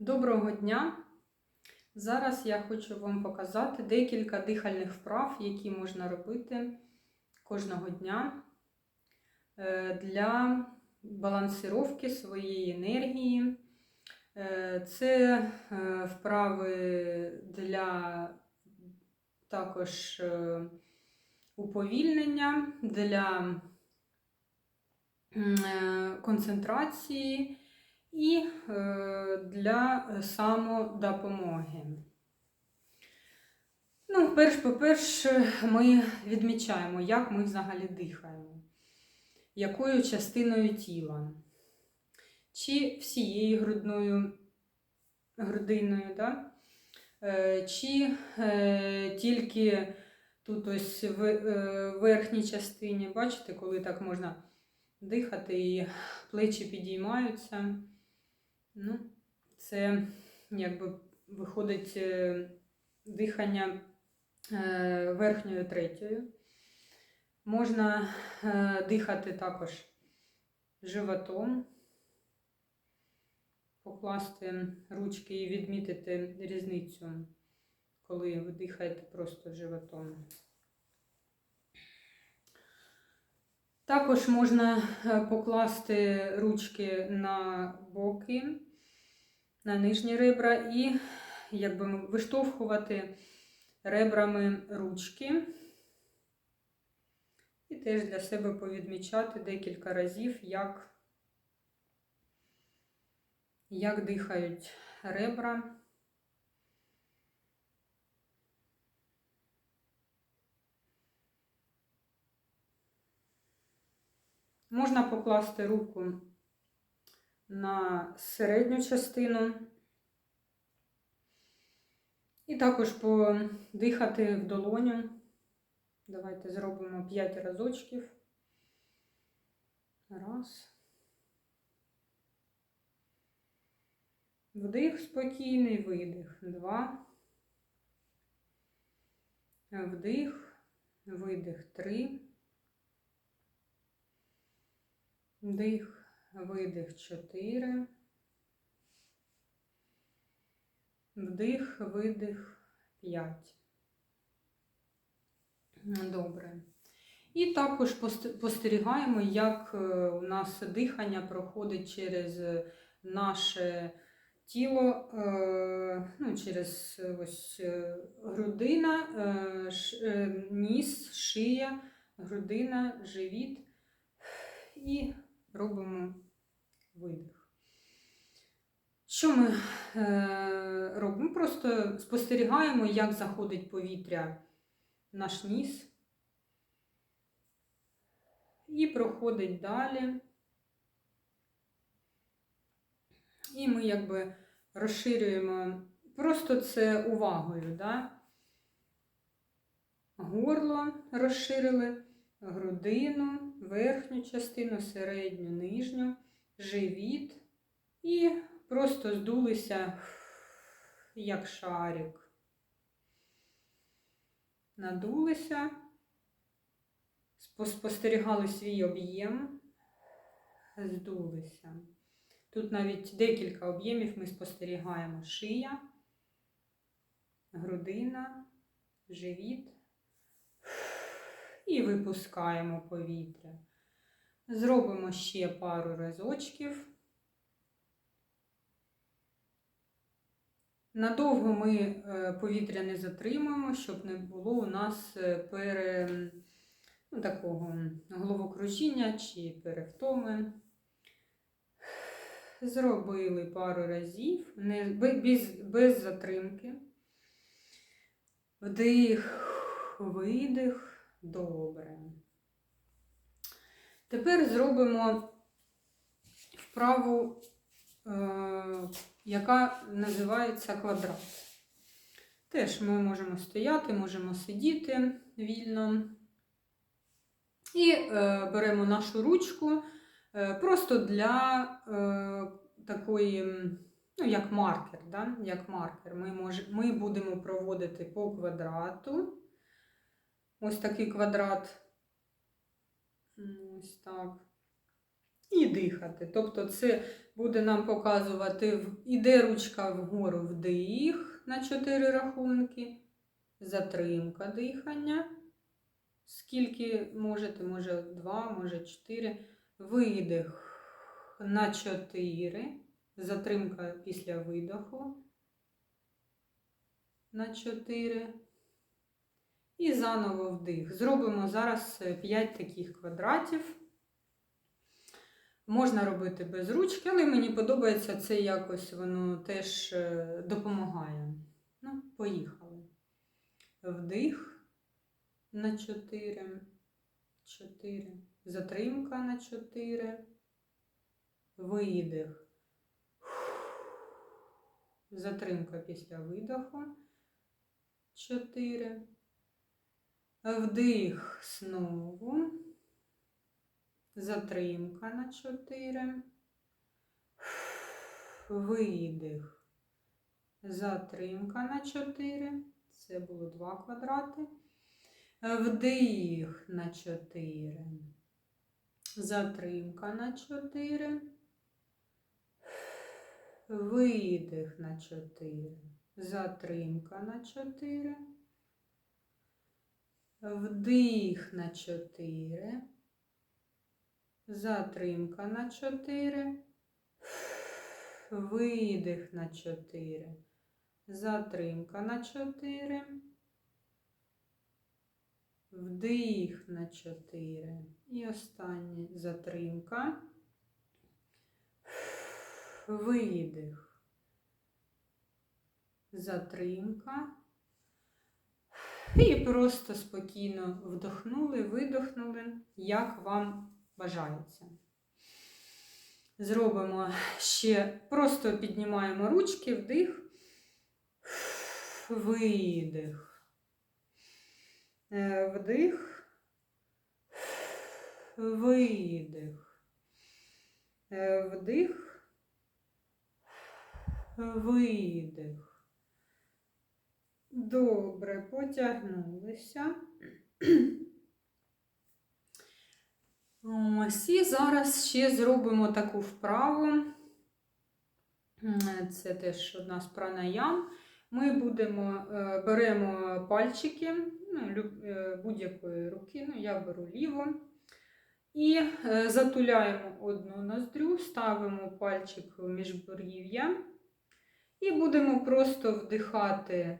Доброго дня! Зараз я хочу вам показати декілька дихальних вправ, які можна робити кожного дня е, для балансировки своєї енергії. Е, Це е, вправи для також уповільнення, для концентрації і е, для самодопомоги. Ну, перш по-перше, ми відмічаємо, як ми взагалі дихаємо, якою частиною тіла, чи всією грудною грудиною, да? Е, чи е, тільки тут ось в верхній частині, бачите, коли так можна дихати і плечі підіймаються. Ну, це якби виходить е, дихання е, верхньою третьою. Можна е, дихати також животом, покласти ручки і відмітити різницю, коли ви дихаєте просто животом. Також можна е, покласти ручки на боки, на нижні ребра і якби виштовхувати ребрами ручки. І теж для себе повідмічати декілька разів, як, як дихають ребра. Можна покласти руку на середню частину і також подихати в долоню. Давайте зробимо 5 разочків. Раз. Вдих спокійний, видих. Два. Вдих, видих. Три. Вдих, видих 4. Вдих, видих 5. Добре. І також спостерігаємо, як е, у нас дихання проходить через наше тіло, е, ну, через ось е, грудина, ніс, шия, грудина, живіт. І робимо видих. Що ми е, робимо? Просто спостерігаємо, як заходить повітря в наш ніс і проходить далі. І ми якби розширюємо просто це увагою, да? горло розширили, грудину, верхню частину, середню, нижню, живіт. І просто здулися, як шарик. Надулися, спостерігали свій об'єм, здулися. Тут навіть декілька об'ємів ми спостерігаємо. Шия, грудина, живіт і випускаємо повітря. Зробимо ще пару разочків. Надовго ми е, повітря не затримуємо, щоб не було у нас е, пере, ну, такого головокружіння чи перевтоми. Зробили пару разів, не, без, без затримки. Вдих, видих. Добре. Тепер зробимо вправу, е, яка називається квадрат. Теж ми можемо стояти, можемо сидіти вільно. І е, беремо нашу ручку е, просто для такої, ну, як маркер. Да? Як маркер. Ми, мож, ми будемо проводити по квадрату. Ось такий квадрат. Ось так. І дихати. Тобто це буде нам показувати, іде ручка вгору вдих на 4 рахунки, затримка дихання. Скільки можете, може 2, може 4. Видих на 4. Затримка після видоху на 4. І заново вдих. Зробимо зараз 5 таких квадратів. Можна робити без ручки, але мені подобається це якось воно теж е, допомагає. Ну, поїхали. Вдих на 4. 4. Затримка на 4. Видих. Затримка після видоху. 4. Вдих знову. Затримка на 4. Видих. Затримка на 4. Це було 2 квадрати. Вдих на 4. Затримка на 4. Видих на 4. Затримка на 4. Вдих на 4. Затримка на 4. Видих на 4. Затримка на 4. Вдих на 4. І останнє затримка. Видих. Затримка. І просто спокійно вдохнули, видохнули, як вам бажається. Зробимо ще, просто піднімаємо ручки, вдих, видих, Е, вдих, видих, Е, вдих, видих. Добре, потягнулися. Ось і зараз ще зробимо таку вправу. Це теж одна з пранаям. Ми будемо, е, беремо пальчики ну, е, будь-якої руки, ну, я беру ліву. І е, затуляємо одну ноздрю, ставимо пальчик в міжборів'я і будемо просто вдихати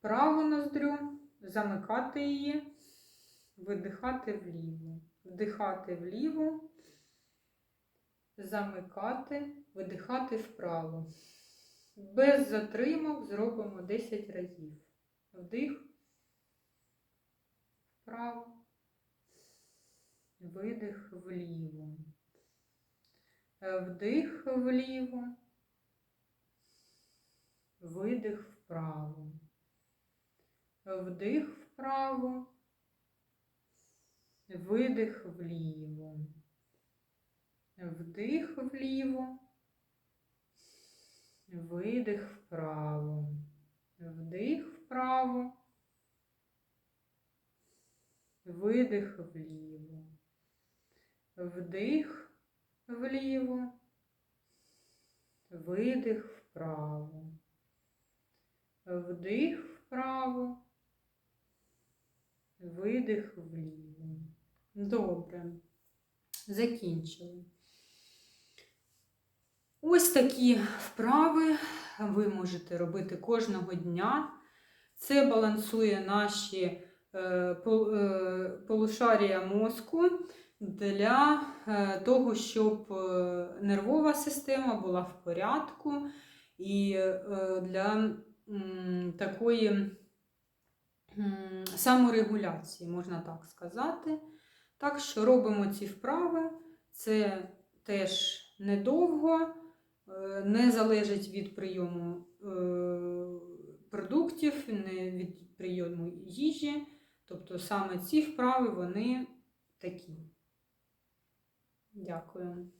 праву ноздрю, замикати її, видихати вліво, вдихати вліво, замикати, видихати вправо. Без затримок зробимо 10 разів. Вдих, вправо, видих вліво. Вдих вліво, видих вправо. Вдих вправо, видих вліво. Вдих вліво, видих вправо. Вдих вправо, видих вліво. Вдих вліво, видих вправо. Вдих вправо, видих вліво. Добре. Закінчили. Ось такі вправи ви можете робити кожного дня. Це балансує наші е, е, полушарія мозку для е, того, щоб нервова система була в порядку і для такої саморегуляції, можна так сказати. Так що робимо ці вправи. Це теж недовго, е, не залежить від прийому е, продуктів, не від прийому їжі. Тобто саме ці вправи вони такі. Дякую.